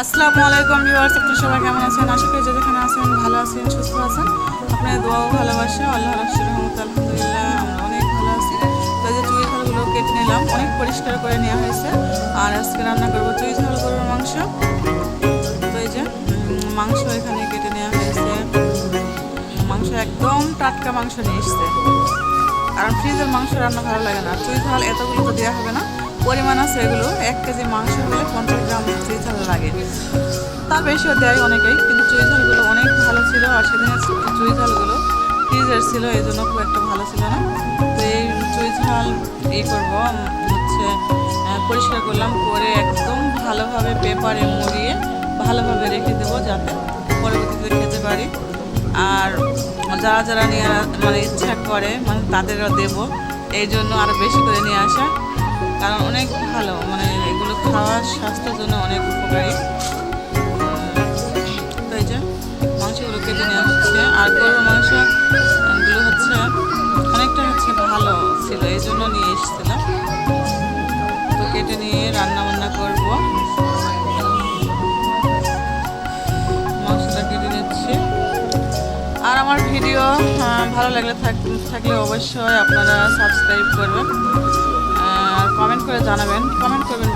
আসসালামু আলাইকুম ভিউয়ার্স, আপনারা সবাই কেমন আছেন? আশা করি যেখানে আছেন ভালো আছেন, সুস্থ আছেন। আপনাদের দোয়া ও ভালোবাসা আল্লাহ রহমত আলহামদুলিল্লাহ, আমরা অনেক ভালো আছি। তো যে চুই ঝালগুলো কেটে নিলাম, অনেক পরিষ্কার করে নেওয়া হয়েছে। আর আজকে রান্না করব চুই ঝাল গরুর মাংস। তো এই যে মাংস এখানে কেটে নেওয়া হয়েছে। মাংস একদম টাটকা মাংস নিয়ে এসছে। কারণ ফ্রিজের মাংস রান্না ভালো লাগে না। চুই ঝাল এতগুলো তো দেওয়া হবে না। পরিমাণ আছে এগুলো, এক কেজি মাংস হলে পঞ্চাশ গ্রাম চুই ঝাল লাগে। তার বেশিও দেয় অনেকেই, কিন্তু চুই ঝালগুলো অনেক ভালো ছিল, আর সেদিনের চুই ঝালগুলো ফ্রিজের ছিল, এই জন্য খুব একটা ভালো ছিল না। তো এই চুই ঝাল এই করব হচ্ছে পরিষ্কার করলাম, করে একদম ভালোভাবে পেপারে মুড়িয়ে ভালোভাবে রেখে দেবো যাতে পরবর্তীতে খেতে পারি। আর যারা যারা নিয়ে মানে ইচ্ছা করে মানে তাদেরও দেবো। এই জন্য আরও বেশি করে নিয়ে আসা। মানে এগুলো খাওয়া স্বাস্থ্যের জন্য অনেক উপকারী। তাই যে মাংসগুলো কেটে নেওয়া হচ্ছে। আর গরুর মাংসগুলো হচ্ছে অনেকটা হচ্ছে ভালো ছিল, এই জন্য নিয়ে এসেছিলাম। তো কেটে নিয়ে রান্না বান্না করব কেটে আর আমার ভিডিও ভালো লাগলে থাক- থাকলে অবশ্যই আপনারা সাবস্ক্রাইব করবেন। কমেন্ট করে জানাবেন কমেন্ট করবেন